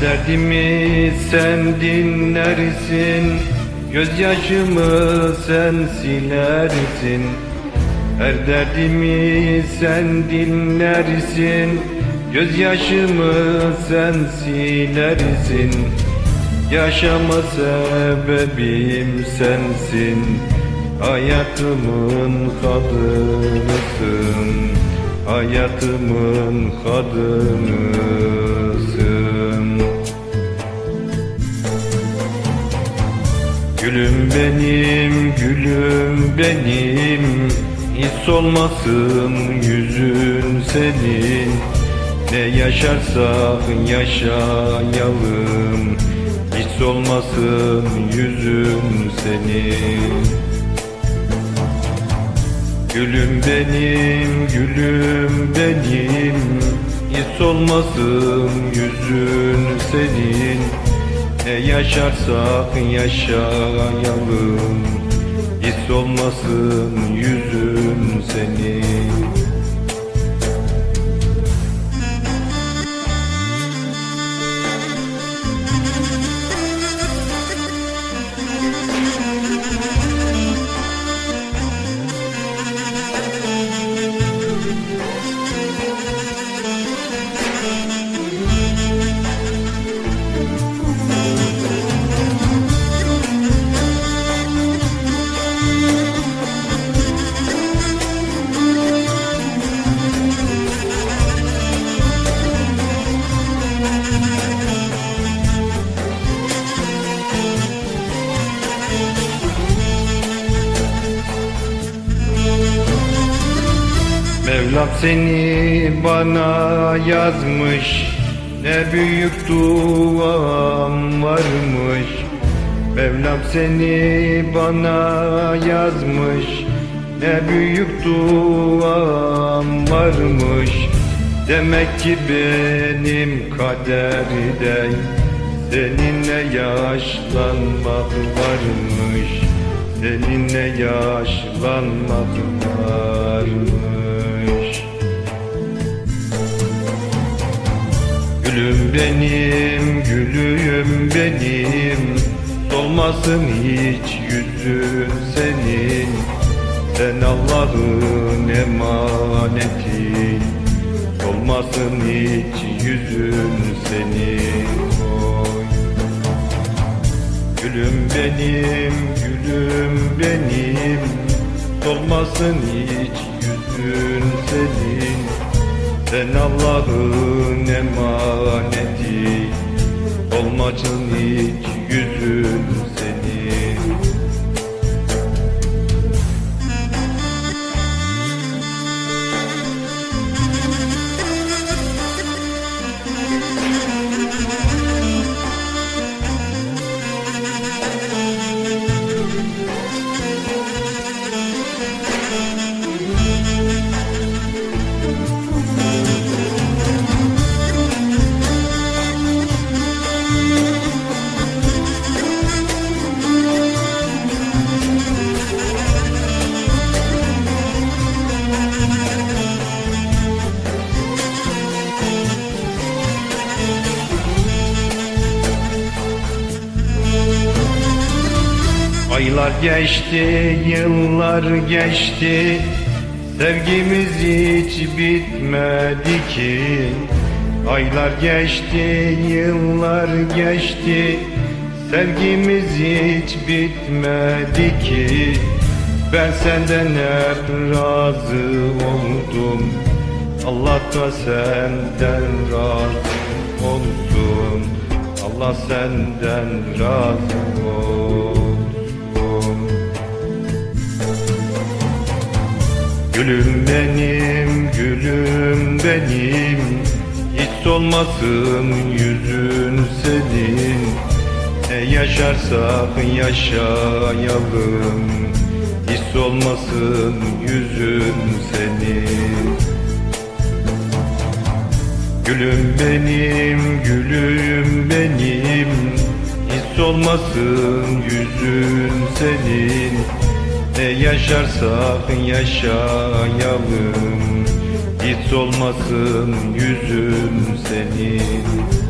Derdimi sen dinlersin Gözyaşımı sen silersin. Her derdimi sen dinlersin Gözyaşımı sen silersin. Yaşama sebebim sensin Hayatımın kadınısın Hayatımın kadınısın Gülüm benim, gülüm benim. Hiç olmasın yüzün senin. Ne yaşarsak yaşayalım Hiç olmasın yüzün senin Gülüm benim, gülüm benim. Hiç olmasın yüzün senin. Ne yaşarsak yaşayalım Hiç olmasın yüzün senin Mevlam seni bana yazmış Ne büyük duam varmış. Mevlam seni bana yazmış Ne büyük duam varmış. Demek ki benim kaderde Seninle yaşlanmak varmış Seninle yaşlanmak varmış Gülüm benim, gülüm benim. Solmasın hiç yüzün senin. Sen Allah'ın emanetin Solmasın hiç yüzün senin. Gülüm benim, gülüm benim. Solmasın hiç yüzün senin. Sen Allah'ın emaneti. Olmasın hiç yüzün senin Aylar geçti, yıllar geçti. Sevgimiz hiç bitmedi ki. Aylar geçti, yıllar geçti. Sevgimiz hiç bitmedi ki. Ben senden hep razı oldum. Allah da senden razı olsun Allah senden razı olsun Gülüm benim, gülüm benim. Hiç olmasın yüzün senin. Ne yaşarsak yaşayalım. Hiç olmasın yüzün senin. Gülüm benim, gülüm benim. Hiç olmasın yüzün senin Ne yaşarsak yaşayalım Hiç olmasın yüzün senin